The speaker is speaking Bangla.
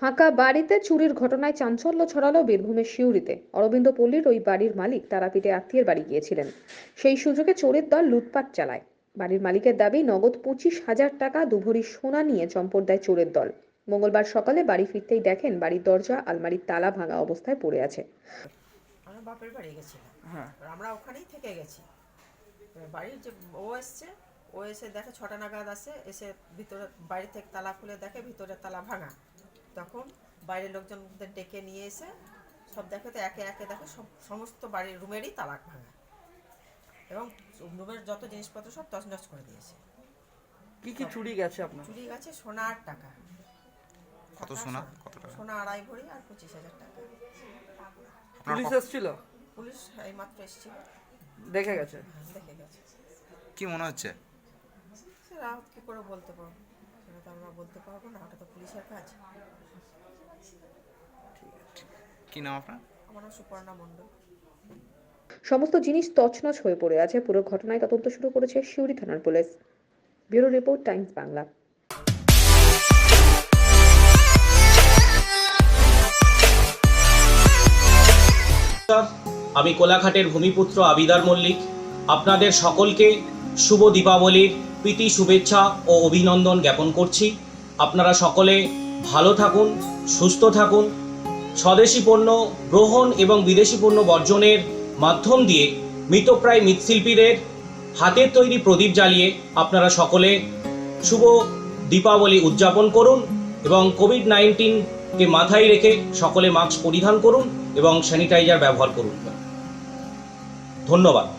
ফাঁকা বাড়িতে চুরির ঘটনায় চাঞ্চল্য ছড়ালো বীরভূমের সিউড়িতে। অরবিন্দ পল্লীর ওই বাড়ির মালিক তারাপীঠে আত্মীয়ের বাড়ি গিয়েছিলেন। সেই সুযোগে চোরের দল লুটপাট চালায়। বাড়ির মালিকের দাবি নগদ পঁচিশ হাজার টাকা দুভরি সোনা নিয়ে চম্পট দেয় চোরের দল। মঙ্গলবার সকালে বাড়ি ফিরতেই দেখেন বাড়ির দরজা আলমারির তালা ভাঙা অবস্থায় পড়ে আছে। আমরা বাপের বাড়ি গেছিলাম হ্যাঁ। আমরা ওখানেই থেকে গেছি। বাড়ির যে ও এসছে ও এসে দেখে ছটা নাগাদ আসে এসে ভিতরে বাড়ি থেকে তালা খুলে দেখে ভিতরে তালা ভাঙা। তখন বাইরের লোকজনদের ডেকে নিয়ে এসে সব দেখে তো একে একে দেখে সব সমস্ত বাড়ির রুমেরই তালাক ভাঙা। এবং রুমের যত জিনিসপত্র সব তছনছ করে দিয়েছে। কি কি চুরি গেছে আপনার? চুরি গেছে সোনা আর টাকা। কত সোনা? কত টাকা? সোনা আড়াই ভরি আর পঁচিশ হাজার টাকা। পুলিশ এসেছিল? পুলিশ এইমাত্র এসেছিল। দেখে গেছে? দেখে গেছে। কি মনে হচ্ছে? সেটা কী করে বলতে পারব সেটা তো আমরা বলতে পারব না? ওটা তো পুলিশের কাজ। কি নাম আপনার? আমার নাম সুপর্ণা মণ্ডল। সমস্ত জিনিস তছনছ হয়ে পড়ে আছে। পুরো ঘটনায় তদন্ত শুরু করেছে সিউড়ি থানার police. Bureau report Times Bangla. আমি কোলাঘাটের ভূমিপুত্র আবিদার মল্লিক। আপনাদের সকলকে শুভ দীপাবলির প্রীতি শুভেচ্ছা ও অভিনন্দন জ্ঞাপন করছি। আপনারা সকলে ভালো থাকুন, সুস্থ থাকুন। স্বদেশি পণ্য গ্রহণ এবং বিদেশি পণ্য বর্জনের মাধ্যম দিয়ে মৃতপ্রায় মৃৎশিল্পীদের হাতের তৈরি প্রদীপ জ্বালিয়ে আপনারা সকলে শুভ দীপাবলি উদযাপন করুন এবং কোভিড নাইন্টিনকে মাথায় রেখে সকলে মাস্ক পরিধান করুন এবং স্যানিটাইজার ব্যবহার করুন। ধন্যবাদ।